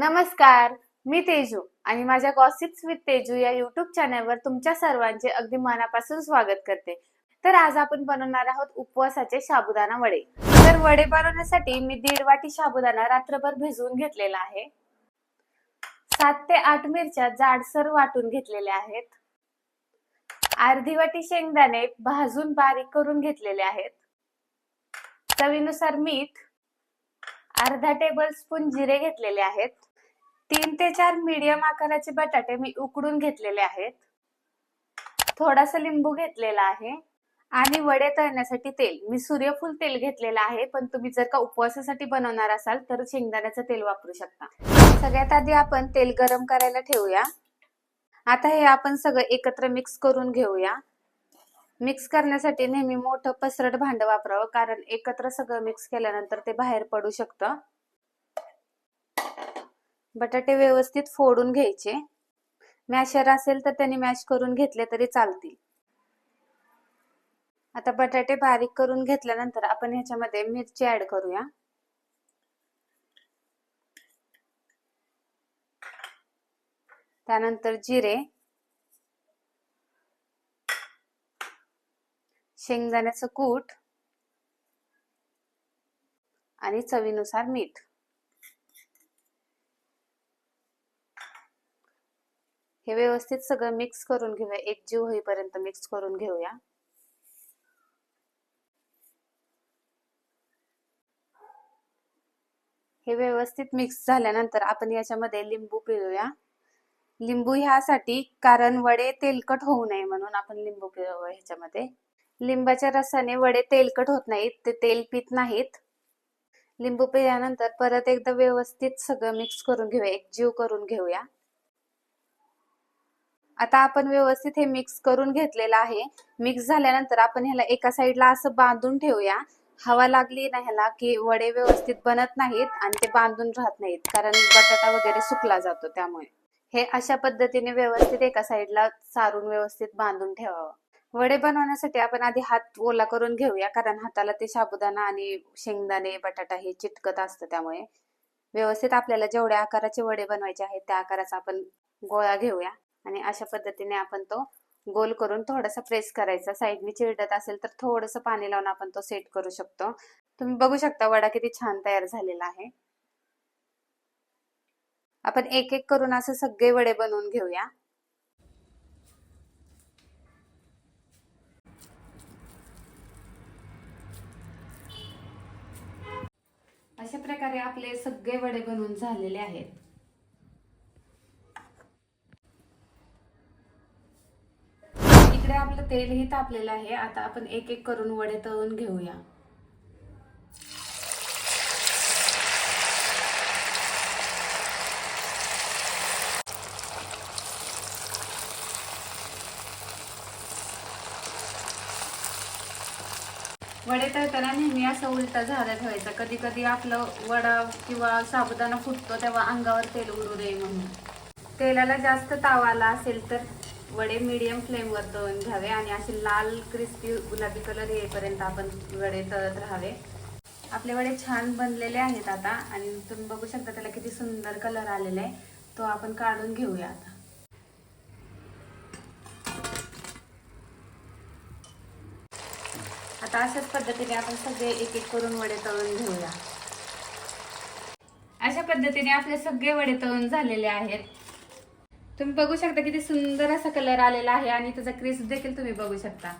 नमस्कार मी तेजू आणि माझ्या गॉसिप्स विथ तेजू या युट्यूब चॅनलवर तुमच्या सर्वांचे अगदी मनापासून स्वागत करते. तर आज आपण बनवणार आहोत उपवासाचे साबुदाणा वडे. तर वडे बनवण्यासाठी मी दीड वाटी साबुदाणा रात्रभर भिजवून घेतलेला आहे. सात ते आठ मिरच्या जाडसर वाटून घेतलेल्या आहेत. अर्धी वाटी शेंगदाणे भाजून बारीक करून घेतलेले आहेत. चवीनुसार मीठ अर्धा टेबल स्पून जिरे घेतलेले आहेत. तीन ते चार मीडियम आकाराचे बटाटे मी उकडून घेतलेले आहेत. थोडासा लिंबू घेतलेला आहे आणि वडे तळण्यासाठी तेल. मी सूर्यफूल तेल घेतलेलं आहे पण तुम्ही जर का उपवासासाठी बनवणार असाल तर शेंगदाण्याचं तेल वापरू शकता. सगळ्यात आधी आपण तेल गरम करायला ठेवूया. आता हे आपण सगळं एकत्र मिक्स करून घेऊया. मिक्स करण्यासाठी नेहमी मोठं पसरट भांड वापरावं कारण एकत्र सगळं मिक्स केल्यानंतर ते बाहेर पडू शकतं. बटाटे व्यवस्थित फोडून घ्यायचे. मॅशर असेल तर त्यांनी मॅश करून घेतले तरी चालतील. आता बटाटे बारीक करून घेतल्यानंतर आपण ह्याच्यामध्ये मिरची ऍड करूया. त्यानंतर जिरे. शेंगदाण्याचं कूट. आणि चवीनुसार मीठ. हे व्यवस्थित सगळं मिक्स करून घेऊया. एक जीव होईपर्यंत मिक्स करून घेऊया. हे व्यवस्थित मिक्स झाल्यानंतर आपण याच्यामध्ये लिंबू पिळूया. लिंबू ह्यासाठी कारण वडे तेलकट होऊ नये म्हणून आपण लिंबू पिळू ह्याच्यामध्ये. लिंबाच्या रसाने वडे तेलकट होत नाहीत ते तेल पित नाहीत. लिंबू पिळल्यानंतर परत एकदा व्यवस्थित सगळं मिक्स करून घेऊया. एक जीव करून घेऊया. आता आपण व्यवस्थित हे मिक्स करून घेतलेलं आहे. मिक्स झाल्यानंतर आपण ह्याला एका साईडला असं बांधून ठेवूया. हवा लागली ना ह्याला की वडे व्यवस्थित बनत नाहीत आणि ते बांधून राहत नाहीत कारण बटाटा वगैरे सुकला जातो त्यामुळे. हे अशा पद्धतीने व्यवस्थित एका साईडला सारून व्यवस्थित बांधून ठेवावं. वडे बनवण्यासाठी आपण आधी हात ओला करून घेऊया कारण हाताला ते साबुदाणा आणि शेंगदाणे बटाटा हे चिटकत असतं त्यामुळे. व्यवस्थित आपल्याला जेवढ्या आकाराचे वडे बनवायचे आहेत त्या आकाराचा आपण गोळा घेऊया. आणि अशा पद्धतीने आपण तो गोल करून थोडासा प्रेस करायचा. साईडने चिरडत असेल तर थोडस पाणी लावून आपण तो सेट करू शकतो. तुम्ही बघू शकता वडा किती छान तयार झालेला आहे. आपण एक एक करून असं सगळे वडे बनवून घेऊया. अशा प्रकारे आपले सगळे वडे बनवून झालेले आहेत. इकडे आपलं तेलही तापलेलं आहे. आता आपण एक एक करून वडे तळून घेऊया. वडे तळताना नेहमी असं उलटा झाला ठेवायचा. कधी कधी आपलं वडा किंवा साबुदाणा फुटतो तेव्हा अंगावर तेल उरू नये म्हणून. तेलाला जास्त ताव आला असेल तर वडे मीडियम फ्लेमवर तळून घ्यावे आणि असे लाल क्रिस्पी गुलाबी कलर येईपर्यंत आपण वडे तळत राहावे. आपले वडे छान बनलेले आहेत आता आणि तुम्ही बघू शकता त्याला किती सुंदर कलर आलेला आहे. तो आपण काढून घेऊया आता. आता अशाच पद्धतीने आपण सगळे एक एक करून वडे तळून घेऊया. अशा पद्धतीने आपले सगळे वडे तळून झालेले आहेत. तुम्ही बघू शकता किती सुंदर असा कलर आलेला आहे आणि त्याचा क्रिस्प देखील तुम्ही बघू शकता.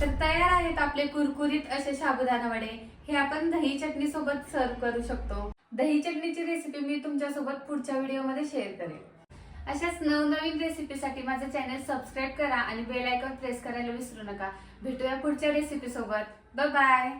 तर तयार आहेत आपले कुरकुरीत असे साबुदाणा वडे हे आपण दही चटणी सोबत सर्व करू शकतो. दही चटणीची रेसिपी मी तुमच्यासोबत पुढच्या व्हिडिओमध्ये शेअर करेन. अशाच नवनवीन रेसिपीसाठी माझं चॅनल सबस्क्राईब करा आणि बेल आयकॉन प्रेस करायला विसरू नका. भेटूया पुढच्या रेसिपी सोबत. बाय